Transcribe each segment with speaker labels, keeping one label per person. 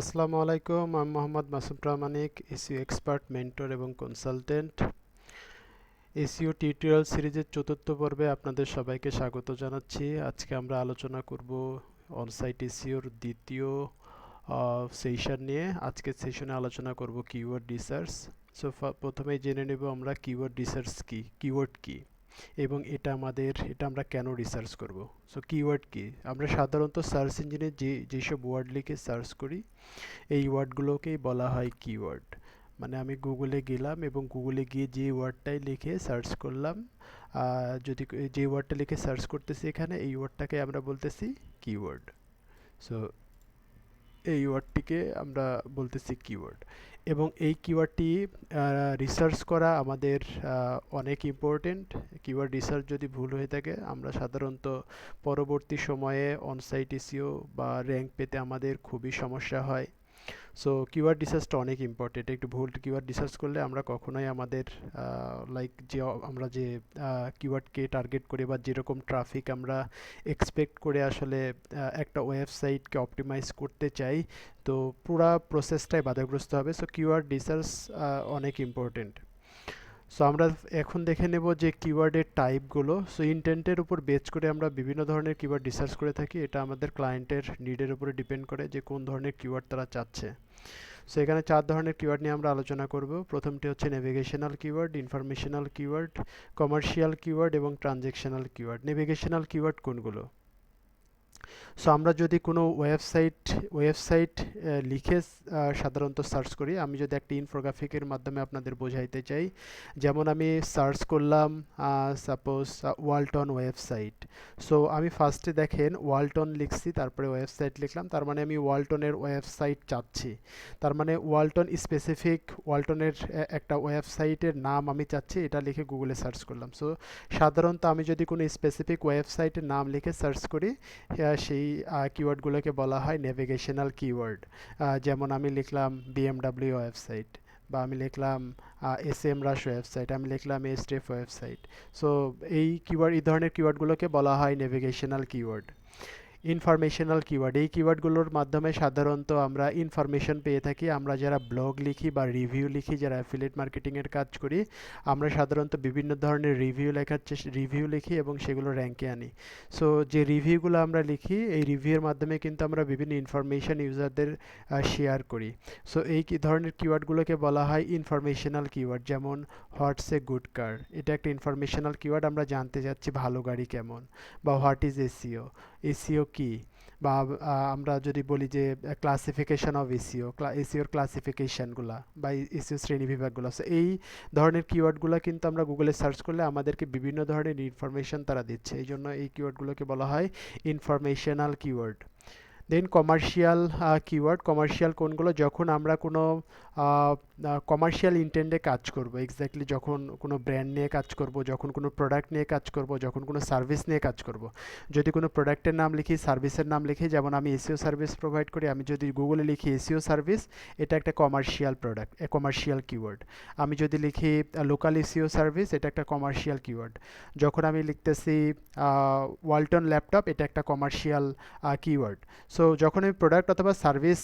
Speaker 1: আসসালামু আলাইকুম, আমি Mohammad Masum Pramanik SEO expert, mentor এবং কনসালটেন্ট। এসিও টিউটোরিয়াল সিরিজের চতুর্থ পর্বে আপনাদের সবাইকে স্বাগত জানাচ্ছি। আজকে আমরা আলোচনা করব অনসাইট এসিওর দ্বিতীয় সেশন নিয়ে। আজকের সেশনে আলোচনা করব কিওয়ার্ড রিসার্চ সো প্রথমেই জেনে নেব আমরা কিওয়ার্ড রিসার্চ কি কিওয়ার্ড কি। এবং এটা আমাদের, এটা আমরা কেন রিসার্চ করব? সো কিওয়ার্ড কি? আমরা সাধারণত সার্চ ইঞ্জিনে যে, যেসব ওয়ার্ড লিখে সার্চ করি, এই ওয়ার্ডগুলোকেই বলা হয় কিওয়ার্ড মানে আমি গুগলে গেলাম এবং গুগলে গিয়ে যে ওয়ার্ডটাই লিখে সার্চ করলাম যদি যে ওয়ার্ডটা লিখে সার্চ করতেছি এখানে, এই ওয়ার্ডটাকে আমরা বলতেছি কিওয়ার্ড সো এই ওয়ার্ডটিকে আমরা বলতেছি কিওয়ার্ড এবং এই কিওয়ার্ডটি রিসার্চ করা আমাদের অনেক ইম্পর্টেন্ট কিওয়ার্ড রিসার্চ যদি ভুল হয়ে থাকে, আমরা সাধারণত পরবর্তী সময়ে অনসাইট ইসিও বা র্যাঙ্ক পেতে আমাদের খুবই সমস্যা হয়। সো কিওয়ার্ড রিসার্চটা অনেক ইম্পর্টেন্ট একটু ভুল কিওয়ার্ড রিসার্চ করলে আমরা কখনোই আমাদের লাইক যে, আমরা যে কিওয়ার্ডকে টার্গেট করি বা যেরকম ট্রাফিক আমরা এক্সপেক্ট করে আসলে একটা ওয়েবসাইটকে অপটিমাইজ করতে চাই, তো পুরা প্রসেসটাই বাধাগ্রস্ত হবে। সো কিওয়ার্ড রিসার্চ অনেক ইম্পর্টেন্ট সো আমরা এখন দেখে নেব যে কিওয়ার্ডের টাইপগুলো সো ইন্টেন্টের উপর বেচ করে আমরা বিভিন্ন ধরনের কিওয়ার্ড রিসার্চ করে থাকি। এটা আমাদের ক্লায়েন্টের নিডের উপরে ডিপেন্ড করে যে কোন ধরনের কিওয়ার্ড তারা চাচ্ছে। সো এখানে চার ধরনের কিওয়ার্ড নিয়ে আমরা আলোচনা করব। প্রথমটি হচ্ছে navigational keyword informational keyword commercial keyword এবং ট্রানজেকশনাল কিওয়ার্ড নেভিগেশনাল কিওয়ার্ড কোনগুলো? সো আমরা যদি কোনো ওয়েবসাইট ওয়েবসাইট লিখে সাধারণত সার্চ করি, আমি যদি একটা ইনফোগ্রাফিকের মাধ্যমে আপনাদের বোঝাইতে চাই, যেমন আমি সার্চ করলাম সাপোজ ওয়ালটন ওয়েবসাইট সো আমি ফার্স্টে দেখেন ওয়ালটন লিখছি, তারপরে ওয়েবসাইট লিখলাম, তার মানে আমি ওয়ালটনের ওয়েবসাইট চাচ্ছি। তার মানে ওয়ালটন স্পেসিফিক ওয়ালটনের একটা ওয়েবসাইটের নাম আমি চাচ্ছি, এটা লিখে গুগলে সার্চ করলাম। সো সাধারণত আমি যদি কোনো স্পেসিফিক ওয়েবসাইটের নাম লিখে সার্চ করি সেই কিওয়ার্ডগুলোকে বলা হয় নেভিগেশনাল কিওয়ার্ড যেমন আমি লিখলাম বিএমডাব্লিউ ওয়েবসাইট বা আমি লিখলাম এস এম রাশ ওয়েবসাইট আমি লিখলাম এস ওয়েবসাইট সো এই কিওয়ার্ড এই ধরনের কিওয়ার্ডগুলোকে বলা হয় নেভিগেশনাল কিওয়ার্ড ইনফরমেশনাল কিওয়ার্ড এই কিওয়ার্ডগুলোর মাধ্যমে সাধারণত আমরা ইনফরমেশন পেয়ে থাকি। আমরা যারা ব্লগ লিখি বা রিভিউ লিখি, যারা অ্যাফিলেট মার্কেটিংয়ের কাজ করি, আমরা সাধারণত বিভিন্ন ধরনের রিভিউ লেখার চেষ্টা রিভিউ লিখি এবং সেগুলো র্যাঙ্কে আনি। সো যে রিভিউগুলো আমরা লিখি, এই রিভিউয়ের মাধ্যমে কিন্তু আমরা বিভিন্ন ইনফরমেশন ইউজারদের শেয়ার করি। সো এই ধরনের কিওয়ার্ডগুলোকে বলা হয় ইনফরমেশনাল কিওয়ার্ড যেমন হোয়াটস এ গুড কার এটা একটা ইনফরমেশনাল কিওয়ার্ড আমরা জানতে চাচ্ছি ভালো গাড়ি কেমন? বা হোয়াট ইজ এসিও এসিও কি? বা আমরা যদি বলি যে ক্লাসিফিকেশন অফ এসিও এসিওর ক্লাসিফিকেশানগুলো বা, এসিও শ্রেণি বিভাগগুলো আছে এই ধরনের কিওয়ার্ডগুলো কিন্তু আমরা গুগলে সার্চ করলে আমাদেরকে বিভিন্ন ধরনের ইনফরমেশন তারা দিচ্ছে। এই জন্য এই কিওয়ার্ডগুলোকে বলা হয় informational keyword then commercial keyword commercial কোনগুলো? যখন আমরা কোনো কমার্শিয়াল ইন্টেন্টে কাজ করব এক্স্যাক্টলি যখন কোনো ব্র্যান্ড নিয়ে কাজ করব, যখন কোনো প্রোডাক্ট নিয়ে কাজ করব, যখন কোনো সার্ভিস নিয়ে কাজ করব, যদি কোনো প্রোডাক্টের নাম লিখি সার্ভিসের নাম লিখি, যেমন আমি এসিও সার্ভিস প্রোভাইড করি, আমি যদি গুগলে লিখি এসিও সার্ভিস এটা একটা কমার্শিয়াল প্রোডাক্ট কমার্শিয়াল কিওয়ার্ড আমি যদি লিখি লোকাল এসিও সার্ভিস এটা একটা কমার্শিয়াল কিওয়ার্ড যখন আমি লিখতেছি ওয়ালটন ল্যাপটপ এটা একটা কমার্শিয়াল কিওয়ার্ড সো যখন আমি প্রোডাক্ট অথবা সার্ভিস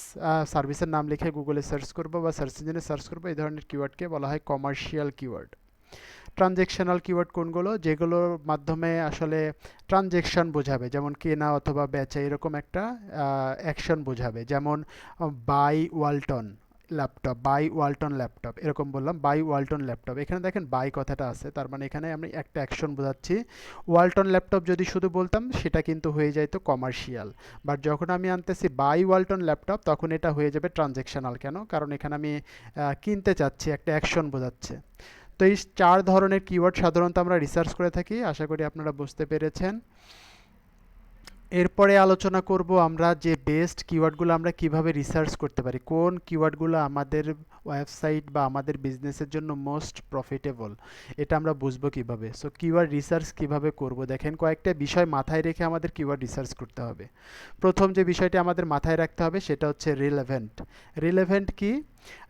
Speaker 1: সার্ভিসের নাম লিখে গুগলে সার্চ করব বা সার্চ ইঞ্জিনে সার্চ করব, এই ধরনের কিওয়ার্ডকে বলা হয় কমার্শিয়াল কিওয়ার্ড ট্রানজেকশনাল কিওয়ার্ড কোনগুলো? যেগুলোর মাধ্যমে আসলে ট্রানজেকশন বোঝাবে, যেমন কেনা অথবা বেচা, এরকম একটা অ্যাকশন বোঝাবে। যেমন buy Walton laptop buy Walton laptop এরকম বললাম বাই ওয়ালটন ল্যাপটপ এখানে দেখেন বাই কথাটা আছে, তার মানে এখানে আমি একটা অ্যাকশন বোঝাচ্ছি। ওয়ালটন ল্যাপটপ যদি শুধু বলতাম, সেটা কিন্তু হয়ে যাইতো কমার্শিয়াল বাট যখন আমি আনতেছি বাই ওয়ালটন ল্যাপটপ তখন এটা হয়ে যাবে ট্রানজেকশনাল কেন? কারণ এখানে আমি কিনতে চাচ্ছি, একটা অ্যাকশন বোঝাচ্ছে। তো এই চার ধরনের কিওয়ার্ড সাধারণত আমরা রিসার্চ করে থাকি, আশা করি আপনারা বুঝতে পেরেছেন। এরপরে আলোচনা করব আমরা যে বেস্ট কিওয়ার্ডগুলো আমরা কীভাবে রিসার্চ করতে পারি, কোন কিওয়ার্ডগুলো আমাদের ওয়েবসাইট বা আমাদের বিজনেসের জন্য মোস্ট প্রফিটেবল এটা আমরা বুঝব কীভাবে? সো কিওয়ার্ড রিসার্চ কীভাবে করব? দেখেন কয়েকটা বিষয় মাথায় রেখে আমাদের কিওয়ার্ড রিসার্চ করতে হবে। প্রথম যে বিষয়টি আমাদের মাথায় রাখতে হবে, সেটা হচ্ছে রিলেভেন্ট রিলেভেন্ট কি?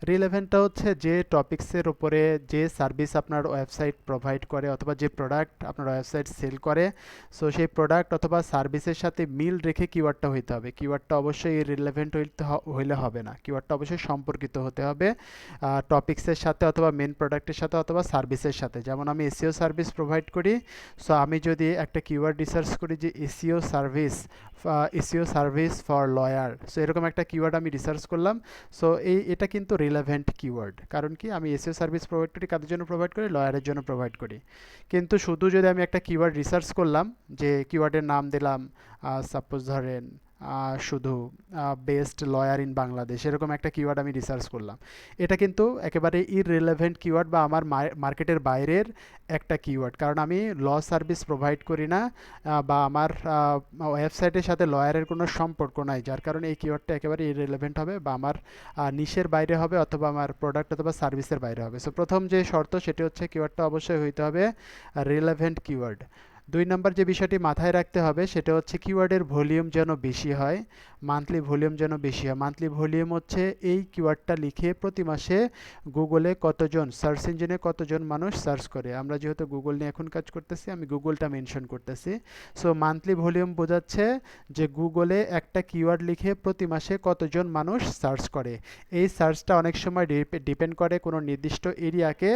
Speaker 1: রিলেভেন্টটা হচ্ছে যে টপিকসের উপরে যে সার্ভিস আপনার ওয়েবসাইট প্রোভাইড করে অথবা যে প্রোডাক্ট আপনার ওয়েবসাইট সেল করে সো সেই প্রোডাক্ট অথবা সার্ভিসের সাথে মিল রেখে কিওয়ার্ডটা হইতে হবে। কিওয়ার্ডটা অবশ্যই রিলেভেন্ট হইতে হইলে হবে না। কিওয়ার্ডটা অবশ্যই সম্পর্কিত হতে হবে। টপিকসের সাথে অথবা মেন প্রোডাক্টের সাথে অথবা সার্ভিসের সাথে। যেমন আমি এসিও সার্ভিস প্রোভাইড করি সো আমি যদি একটা কিওয়ার্ড রিসার্চ করি যে SEO service SEO service for lawyer so এরকম একটা কিওয়ার্ড আমি রিসার্চ করলাম সো এই, এটা কিন্তু রিলেভেন্ট কিওয়ার্ড কারণ কি? আমি এসিও সার্ভিস প্রোভাইড করি, কাদের জন্য প্রোভাইড করি? লয়ারের জন্য প্রোভাইড করি। কিন্তু শুধু যদি আমি একটা কিওয়ার্ড রিসার্চ করলাম, যে কিওয়ার্ডের নাম দিলাম সাপোজ ধরেন শুধু বেস্ট লয়ার ইন বাংলাদেশ। এরকম একটা কিওয়ার্ড আমি রিসার্চ করলাম। এটা কিন্তু একেবারে ইররিলেভেন্ট কিওয়ার্ড বা আমার মার্কেটের বাইরের একটা কিওয়ার্ড কারণ আমি ল সার্ভিস প্রোভাইড করি না বা আমার ওয়েবসাইটের সাথে লয়ারের কোনো সম্পর্ক নাই। যার কারণে এই কিওয়ার্ডটা একেবারে ইররিলেভেন্ট হবে বা আমার নিশের বাইরে হবে অথবা আমার প্রোডাক্ট অথবা সার্ভিসের বাইরে হবে। সো প্রথম যে শর্ত সেটি হচ্ছে কিওয়ার্ডটা অবশ্যই হইতে হবে রিলেভেন্ট কিওয়ার্ড দুই নম্বর যে বিষয়টি মাথায় রাখতে হবে সেটা হচ্ছে কিওয়ার্ডের ভলিউম যেন বেশি হয় মান্থলি ভলিউম যেন বেশি হয়। মান্থলি ভলিউম হচ্ছে এই কিওয়ার্ডটা লিখে প্রতি মাসে গুগলে কতজন সার্চ ইঞ্জিনে কতজন মানুষ সার্চ করে। আমরা যেহেতু গুগল নিয়ে এখন কাজ করতেছি, আমি গুগলটা মেনশন করতেছি। সো মান্থলি ভলিউম বোঝাচ্ছে যে গুগলে একটা কিওয়ার্ড লিখে প্রতি মাসে কতজন মানুষ সার্চ করে। এই সার্চটা অনেক সময় ডিপেন্ড করে কোনো নির্দিষ্ট এরিয়াকে,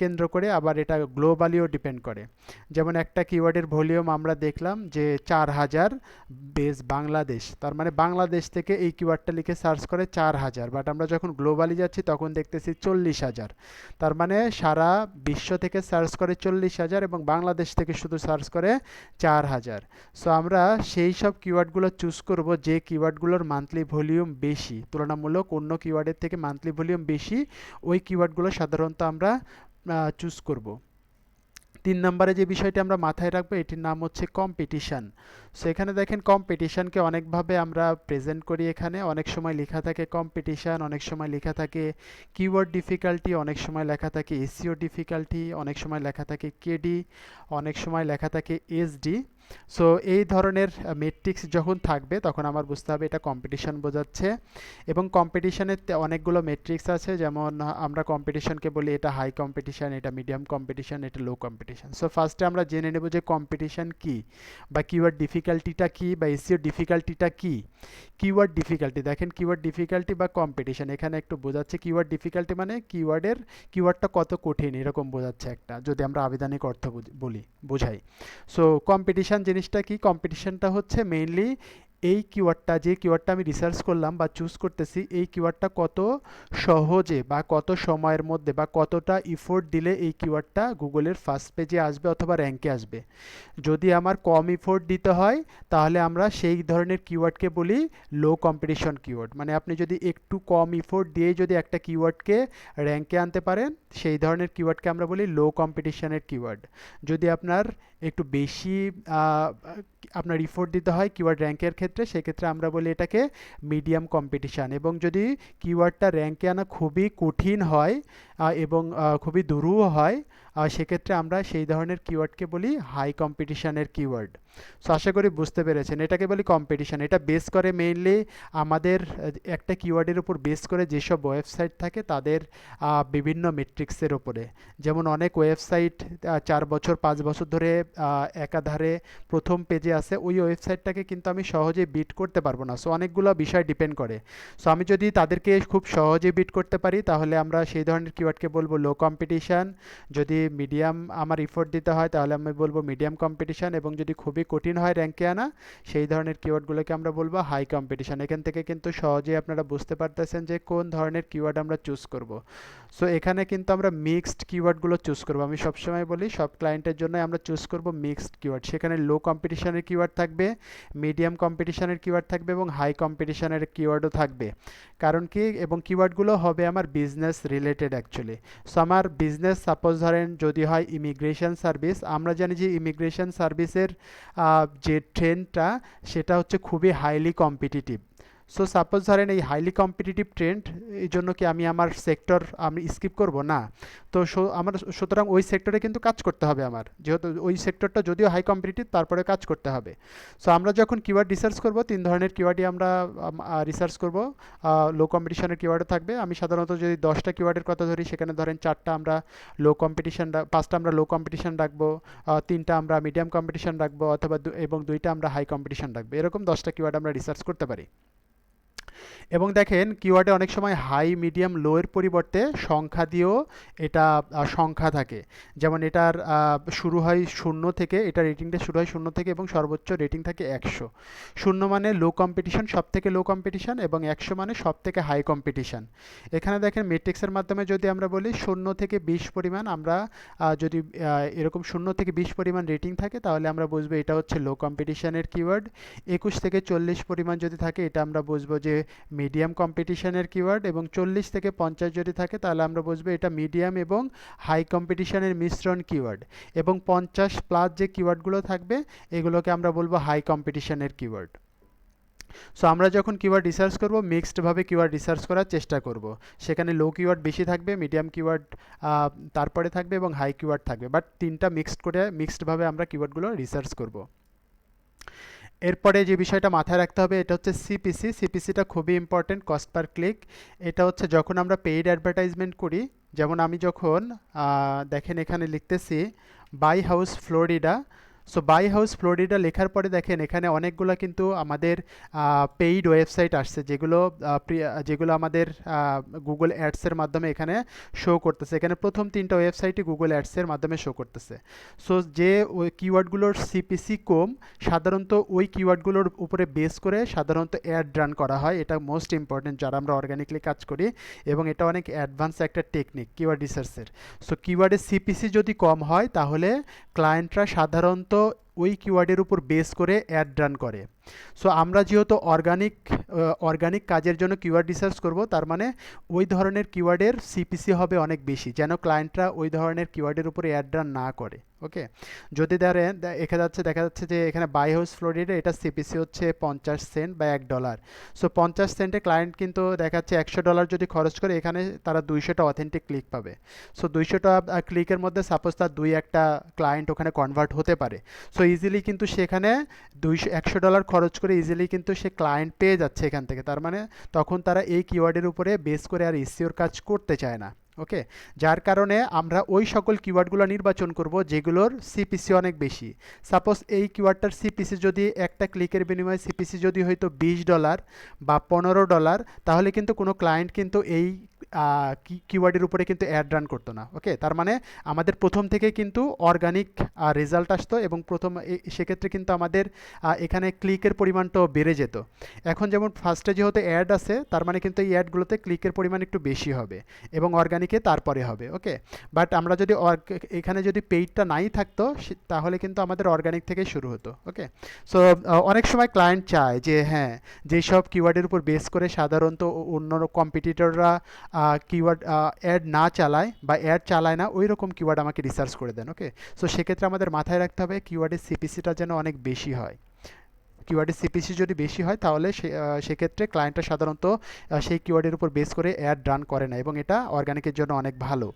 Speaker 1: কেন্দ্র করে আবার এটা গ্লোবালিও ডিপেন্ড করে। যেমন একটা কিওয়ার্ডের ভলিউম আমরা দেখলাম যে চার হাজার বেস বাংলাদেশ। তার মানে বাংলাদেশ থেকে এই কিওয়ার্ডটা লিখে সার্চ করে চার হাজার। বাট আমরা যখন গ্লোবালি যাচ্ছি, তখন দেখতেছি চল্লিশ হাজার। তার মানে সারা বিশ্ব থেকে সার্চ করে চল্লিশ হাজার এবং বাংলাদেশ থেকে শুধু সার্চ করে চার হাজার। সো আমরা সেই সব কিওয়ার্ডগুলো চুজ করব যে কিওয়ার্ডগুলোর মান্থলি ভলিউম বেশি। তুলনামূলক অন্য কিওয়ার্ডের থেকে মান্থলি ভলিউম বেশি, ওই কিওয়ার্ডগুলো সাধারণত আমরা চুজ করব। তিন নম্বরে যে বিষয়টি আমরা মাথায় রাখব, এটির নাম হচ্ছে কম্পিটিশান সো এখানে দেখেন কম্পিটিশানকে অনেকভাবে আমরা প্রেজেন্ট করি এখানে। অনেক সময় লেখা থাকে কম্পিটিশান অনেক সময় লেখা থাকে কিওয়ার্ড ডিফিকাল্টি অনেক সময় লেখা থাকে এসিও ডিফিকাল্টি অনেক সময় লেখা থাকে কেডি অনেক সময় লেখা থাকে এসডি সো এই ধরনের মেট্রিক্স যখন থাকবে, তখন আমার বুঝতে হবে এটা কম্পিটিশন বোঝাচ্ছে। এবং কম্পিটিশনের অনেকগুলো মেট্রিক্স আছে, যেমন আমরা কম্পিটিশনকে বলি এটা হাই কম্পিটিশন এটা মিডিয়াম কম্পিটিশন এটা লো কম্পিটিশন সো ফার্স্টে আমরা জেনে নেব যে কম্পিটিশন কি, বা কিওয়ার্ড ডিফিকাল্টিটা কি, বা এসিও ডিফিকাল্টিটা কি। কিওয়ার্ড ডিফিকাল্টি দেখেন কিওয়ার্ড ডিফিকাল্টি বা কম্পিটিশন এখানে একটু বোঝাচ্ছে কিওয়ার্ড ডিফিকাল্টি মানে কিওয়ার্ডের কিওয়ার্ডটা কত কঠিন, এরকম বোঝাচ্ছে একটা, যদি আমরা আবেদনিক অর্থ বলি, বোঝাই। সো কম্পিটিশন জিনিসটা কি? কম্পিটিশনটা হচ্ছে মেইনলি এই কিওয়ার্ডটা যে কিওয়ার্ডটা আমি রিসার্চ করলাম বা চুজ করতেছি, এই কিওয়ার্ডটা কত সহজে বা কত সময়ের মধ্যে বা কতটা ইফোর্ট দিলে এই কিওয়ার্ডটা গুগলের ফার্স্ট পেজে আসবে অথবা র্যাঙ্কে আসবে? যদি আমার কম ইফোর্ট দিতে হয়, তাহলে আমরা সেই ধরনের কিওয়ার্ডকে বলি লো কম্পিটিশন কিওয়ার্ড মানে আপনি যদি একটু কম ইফোর্ট দিয়ে যদি একটা কিওয়ার্ডকে র্যাঙ্কে আনতে পারেন, সেই ধরনের কিওয়ার্ডকে আমরা বলি লো কম্পিটিশনের কিওয়ার্ড যদি আপনার একটু বেশি আপনার ইফোর্ট দিতে হয় কিওয়ার্ড র্যাঙ্কের ক্ষেত্রে, সেক্ষেত্রে আমরা বলি এটাকে মিডিয়াম কম্পিটিশান এবং যদি কিওয়ার্ডটা র্যাঙ্কে আনা খুবই কঠিন হয় এবং খুবই দুরূহ হয় সেক্ষেত্রে আমরা সেই ধরনের কিওয়ার্ডকে বলি হাই কম্পিটিশানের কিওয়ার্ড সো আশা করি বুঝতে পেরেছেন। এটাকে বলি কম্পিটিশান এটা বেস করে মেইনলি আমাদের, একটা কিওয়ার্ডের উপর বেস করে যেসব ওয়েবসাইট থাকে, তাদের বিভিন্ন মেট্রিক্সের উপরে। যেমন অনেক ওয়েবসাইট চার বছর, পাঁচ বছর ধরে একাধারে প্রথম পেজে আছে, ওই ওয়েবসাইটটাকে কিন্তু আমি সহজে বিট করতে পারব না। সো অনেকগুলো বিষয় ডিপেন্ড করে। সো আমি যদি তাদেরকে খুব সহজে বিট করতে পারি, তাহলে আমরা সেই ধরনের কিওয়ার্ডকে বলব লো কম্পিটিশান যদি মিডিয়াম আমার ইফোর্ট দিতে হয়, তাহলে আমি বলব মিডিয়াম কম্পিটিশান এবং যদি খুবই কঠিন হয় র্যাঙ্কে আনা। সেই ধরনের কিওয়ার্ডগুলোকে আমরা বলব হাই কম্পিটিশান এখান থেকে কিন্তু সহজেই আপনারা বুঝতে পারতেছেন যে কোন ধরনের কিওয়ার্ড আমরা চুজ করব। সো এখানে কিন্তু আমরা মিক্সড কিওয়ার্ডগুলো চুজ করব। আমি সবসময় বলি, সব ক্লায়েন্টের জন্য আমরা চুজ করব মিক্সড কিওয়ার্ড সেখানে লো কম্পিটিশানের কিওয়ার্ড থাকবে মিডিয়াম কম্পিটিশানের কিওয়ার্ড থাকবে এবং হাই কম্পিটিশানের কিওয়ার্ডও থাকবে। কারণ কি? এবং কিওয়ার্ডগুলো হবে আমার বিজনেস রিলেটেড অ্যাকচুয়ালি সো আমার বিজনেস সাপোজ ধরেন যদি হয় ইমিগ্রেশন সার্ভিস আমরা জানি যে ইমিগ্রেশন সার্ভিসের যে ট্রেনটা সেটা হচ্ছে খুবই হাইলি কম্পিটিটিভ সো সাপোজ ধরেন এই হাইলি কম্পিটিটিভ ট্রেন্ড এই জন্য কি আমি আমার সেক্টর আমি স্কিপ করব? না। তো আমার, সুতরাং ওই সেক্টরে কিন্তু কাজ করতে হবে আমার। যেহেতু ওই সেক্টরটা যদিও হাই কম্পিটিটিভ তারপরে কাজ করতে হবে। সো আমরা যখন কিওয়ার্ড রিসার্চ করব, তিন ধরনের কিওয়ার্ডই আমরা রিসার্চ করব। লো কম্পিটিশনের কিওয়ার্ডও থাকবে। আমি সাধারণত যদি দশটা কিওয়ার্ডের কথা ধরি, সেখানে ধরেন চারটা আমরা লো কম্পিটিশন পাঁচটা আমরা লো কম্পিটিশন রাখব। তিনটা আমরা মিডিয়াম কম্পিটিশন রাখব, অথবা এবং দুইটা আমরা হাই কম্পিটিশন রাখব। এরকম দশটা কিওয়ার্ড আমরা রিসার্চ করতে পারি। এবং দেখেন কিওয়ার্ডে অনেক সময় হাই মিডিয়াম লো এর পরিবর্তে সংখ্যা দিয়েও এটা সংখ্যা থাকে। যেমন এটার শুরু হয় শূন্য থেকে, এটা রেটিংটা শুরু হয় শূন্য থেকে এবং সর্বোচ্চ রেটিং থাকে একশো। শূন্য মানে লো কম্পিটিশন সব থেকে লো কম্পিটিশন এবং একশো মানে সব থেকে হাই কম্পিটিশন এখানে দেখেন মেট্রিক্সের মাধ্যমে যদি আমরা বলি শূন্য থেকে বিশ পরিমাণ আমরা যদি এরকম শূন্য থেকে বিশ পরিমাণ রেটিং থাকে তাহলে আমরা বুঝব এটা হচ্ছে লো কম্পিটিশনের কিওয়ার্ড একুশ থেকে চল্লিশ পরিমাণ যদি থাকে এটা আমরা বুঝব যে মিডিয়াম কম্পিটিশনের কিওয়ার্ড এবং চল্লিশ থেকে পঞ্চাশ যদি থাকে, তাহলে আমরা বুঝব এটা মিডিয়াম এবং হাই কম্পিটিশনের মিশ্রণ কিওয়ার্ড এবং পঞ্চাশ প্লাস যে কিওয়ার্ডগুলো থাকবে, এগুলোকে আমরা বলব হাই কম্পিটিশনের কিওয়ার্ড সো আমরা যখন কিওয়ার্ড রিসার্চ করব মিক্সডভাবে কিওয়ার্ড রিসার্চ করার চেষ্টা করব। সেখানে লো কিওয়ার্ড বেশি থাকবে মিডিয়াম কিওয়ার্ড তারপরে থাকবে এবং হাই কিওয়ার্ড থাকবে। বাট তিনটা মিক্সড করে মিক্সডভাবে আমরা কিওয়ার্ডগুলো রিসার্চ করব। এরপরে যে বিষয়টা মাথায় রাখতে হবে, এটা হচ্ছে সিপিসি সিপিসিটা খুবই ইম্পর্টেন্ট কস্ট পার ক্লিক এটা হচ্ছে যখন আমরা পেইড অ্যাডভার্টাইজমেন্ট করি, যেমন আমি যখন দেখেন এখানে লিখতেছি buy house Florida so buy house Florida লেখার পরে দেখেন, এখানে অনেকগুলো কিন্তু আমাদের পেইড ওয়েবসাইট আসছে, যেগুলো যেগুলো আমাদের গুগল অ্যাডসের মাধ্যমে এখানে শো করতেছে। এখানে প্রথম তিনটা ওয়েবসাইটই গুগল অ্যাডসের মাধ্যমে শো করতেছে। সো যে ওই কিওয়ার্ডগুলোর সিপিসি কম, সাধারণত ওই কিওয়ার্ডগুলোর উপরে বেস করে সাধারণত অ্যাড রান করা হয়। এটা মোস্ট ইম্পর্টেন্ট যারা আমরা অর্গানিকলি কাজ করি এবং এটা অনেক অ্যাডভান্স একটা টেকনিক কিওয়ার্ড রিসার্চের সো কিওয়ার্ডের সিপিসি যদি কম হয়, তাহলে ক্লায়েন্টরা সাধারণত esto ওই কিওয়ার্ডের উপর বেস করে অ্যাড রান করে। সো আমরা যেহেতু অর্গানিক অর্গানিক কাজের জন্য কিওয়ার্ড রিসার্চ করব, তার মানে ওই ধরনের কিওয়ার্ডের সিপিসি হবে অনেক বেশি, যেন ক্লায়েন্টরা ওই ধরনের কিওয়ার্ডের উপরে অ্যাড রান না করে ওকে যদি ধরেন দে- এখানে যাচ্ছে, দেখা যাচ্ছে যে এখানে বাই হাউস ফ্লোরিডা এটা সিপিসি হচ্ছে পঞ্চাশ সেন্ট বা এক ডলার সো পঞ্চাশ সেন্টে ক্লায়েন্ট কিন্তু দেখা যাচ্ছে একশো ডলার যদি খরচ করে, এখানে তারা দুইশোটা অথেন্টিক ক্লিক পাবে। সো দুইশোটা ক্লিকের মধ্যে সাপোজ তার দুই একটা ক্লায়েন্ট ওখানে কনভার্ট হতে পারে। সো ইজিলি কিন্তু সেখানে দুইশো, একশো ডলার খরচ করে ইজিলি কিন্তু সে ক্লায়েন্ট পেয়ে যাচ্ছে এখান থেকে। তার মানে তখন তারা এই কিওয়ার্ডের উপরে বেস করে আর ইসিওর কাজ করতে চায় না ওকে যার কারণে আমরা ওই সকল কিওয়ার্ডগুলো নির্বাচন করব যেগুলোর সিপিসি অনেক বেশি। সাপোজ এই কিওয়ার্ডটার সিপিসি যদি একটা ক্লিকের বিনিময়ে সিপিসি যদি হয়তো বিশ ডলার বা পনেরো ডলার তাহলে কিন্তু কোনো ক্লায়েন্ট কিন্তু এই কিওয়ার্ডের উপরে কিন্তু অ্যাড রান করতো না ওকে তার মানে আমাদের প্রথম থেকে কিন্তু অর্গানিক রেজাল্ট আসতো এবং প্রথম সেক্ষেত্রে কিন্তু আমাদের এখানে ক্লিকের পরিমাণটাও বেড়ে যেত। এখন যেমন ফার্স্টে যেহেতু অ্যাড আছে, তার মানে কিন্তু এই অ্যাডগুলোতে ক্লিকের পরিমাণ একটু বেশি হবে এবং অর্গানিকে তারপরে হবে ওকে বাট আমরা যদি এখানে যদি পেইডটা নাই থাকতো তাহলে কিন্তু আমাদের অর্গানিক থেকে শুরু হতো ওকে সো অনেক সময় ক্লায়েন্ট চায় যে হ্যাঁ যেসব কিওয়ার্ডের উপর বেস করে সাধারণত অন্য কম্পিটিটররা কিওয়ার্ড অ্যাড না চালায় বা অ্যাড চালায় না ওই রকম কিওয়ার্ড আমাকে রিসার্চ করে দেন ওকে সো সেক্ষেত্রে আমাদের মাথায় রাখতে হবে কিওয়ার্ডের সিপিসিটা যেন অনেক বেশি হয়। কিওয়ার্ডের সিপিসি যদি বেশি হয়, তাহলে সেক্ষেত্রে ক্লায়েন্টরা সাধারণত সেই কিওয়ার্ডের উপর বেস করে অ্যাড রান করে না এবং এটা অর্গানিকের জন্য অনেক ভালো।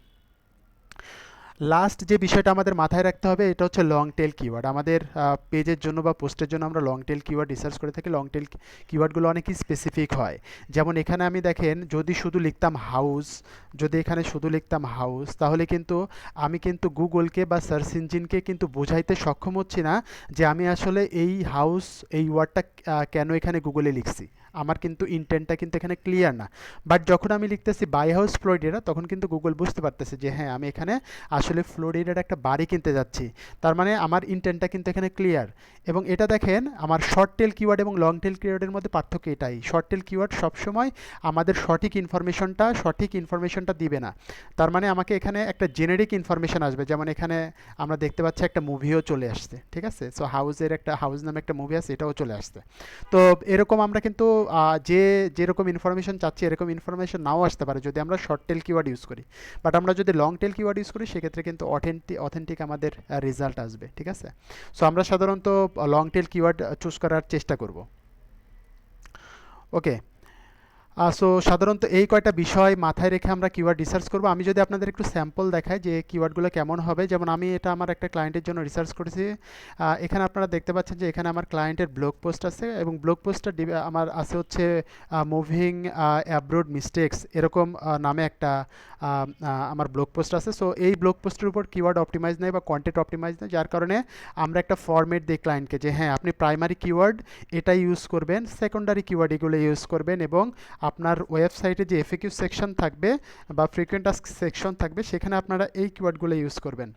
Speaker 1: লাস্ট যে বিষয়টা আমাদের মাথায় রাখতে হবে, এটা হচ্ছে লং টেল কিওয়ার্ড আমাদের পেজের জন্য বা পোস্টের জন্য আমরা লং টেল কিওয়ার্ড রিসার্চ করে থাকি। লং টেল কিওয়ার্ডগুলো অনেকই স্পেসিফিক হয়। যেমন এখানে আমি দেখেন, যদি শুধু লিখতাম হাউস যদি এখানে শুধু লিখতাম হাউস তাহলে কিন্তু আমি কিন্তু গুগলকে বা সার্চ ইঞ্জিনকে কিন্তু বোঝাইতে সক্ষম হচ্ছি না যে আমি আসলে এই হাউস এই ওয়ার্ডটা কেন এখানে গুগলে লিখছি। আমার কিন্তু ইন্টেন্টটা কিন্তু এখানে ক্লিয়ার না। বাট যখন আমি লিখতেছি বাই হাউস ফ্লোরিডা তখন কিন্তু গুগল বুঝতে পারতেছে যে হ্যাঁ আমি এখানে আসলে ফ্লোরিডার একটা বাড়ি কিনতে যাচ্ছি। তার মানে আমার ইন্টেন্টটা কিন্তু এখানে ক্লিয়ার এবং এটা দেখেন, আমার শর্ট টেল কিওয়ার্ড এবং লং টেল কিওয়ার্ডের মধ্যে পার্থক্য এটাই। শর্ট টেল কিওয়ার্ড সবসময় আমাদের সঠিক ইনফরমেশনটা সঠিক ইনফরমেশনটা দিবে না। তার মানে আমাকে এখানে একটা জেনেরিক ইনফরমেশন আসবে। যেমন এখানে আমরা দেখতে পাচ্ছি একটা মুভিও চলে আসছে, ঠিক আছে? সো হাউসের একটা হাউস নামে একটা মুভি আছে, এটাও চলে আসছে। তো, এরকম আমরা কিন্তু যে, যেরকম ইনফরমেশন চাচ্ছি, এরকম ইনফরমেশন নাও আসতে পারে যদি আমরা শর্ট টেল কিওয়ার্ড ইউজ করি। বাট আমরা যদি লং টেল কিওয়ার্ড ইউজ করি, সেক্ষেত্রে কিন্তু অথেন্টিক অথেন্টিক আমাদের রেজাল্ট আসবে, ঠিক আছে? সো আমরা সাধারণত লং টেল কিওয়ার্ড চুজ করার চেষ্টা করব। ওকে সো সাধারণত এই কয়টা বিষয় মাথায় রেখে আমরা কিওয়ার্ড রিসার্চ করব। আমি যদি আপনাদের একটু স্যাম্পল দেখাই যে কিওয়ার্ডগুলো কেমন হবে। যেমন আমি এটা আমার একটা ক্লায়েন্টের জন্য রিসার্চ করেছি। এখানে আপনারা দেখতে পাচ্ছেন যে এখানে আমার ক্লায়েন্টের ব্লগ পোস্ট আছে এবং ব্লগ পোস্টটা আমার আছে হচ্ছে মুভিং অ্যাব্রোড মিস্টেক্স এরকম নামে একটা আমার ব্লগ পোস্ট আছে। সো এই ব্লগ পোস্টের উপর কিওয়ার্ড অপটিমাইজ নেই বা কন্টেন্ট অপটিমাইজ নেই যার কারণে আমরা একটা ফরম্যাট দিই ক্লায়েন্টকে যে হ্যাঁ আপনি প্রাইমারি কিওয়ার্ড এটাই ইউজ করবেন সেকেন্ডারি কিওয়ার্ড এগুলো ইউজ করবেন এবং আপনার ওয়েবসাইটে যে এফএকিউ সেকশন থাকবে বা ফ্রিকোয়েন্ট টাস্ক সেকশন থাকবে, সেখানে আপনারা এই কিওয়ার্ডগুলো ইউজ করবেন।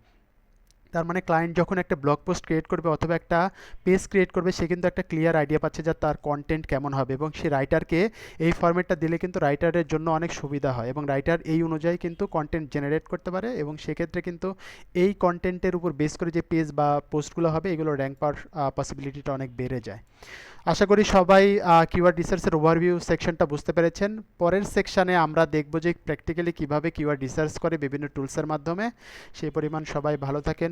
Speaker 1: তার মানে ক্লায়েন্ট যখন একটা ব্লগ পোস্ট ক্রিয়েট করবে অথবা একটা পেজ ক্রিয়েট করবে, সে কিন্তু একটা ক্লিয়ার আইডিয়া পাচ্ছে যে তার কন্টেন্ট কেমন হবে এবং সে রাইটারকে এই ফরম্যাটটা দিলে কিন্তু রাইটারের জন্য অনেক সুবিধা হয় এবং রাইটার এই অনুযায়ী কিন্তু কন্টেন্ট জেনারেট করতে পারে এবং সেক্ষেত্রে কিন্তু এই কন্টেন্টের উপর বেস করে যে পেজ বা পোস্টগুলো হবে, এগুলো র্যাঙ্ক পাওয়ার পসিবিলিটিটা অনেক বেড়ে যায়। আশা করি সবাই কিওয়ার্ড রিসার্চের ওভারভিউ সেকশনটা বুঝতে পেরেছেন। পরের সেকশানে আমরা দেখব যে প্র্যাকটিক্যালি কীভাবে কিওয়ার্ড রিসার্চ করে বিভিন্ন টুলসের মাধ্যমে। সেই পরিমাণ সবাই ভালো থাকেন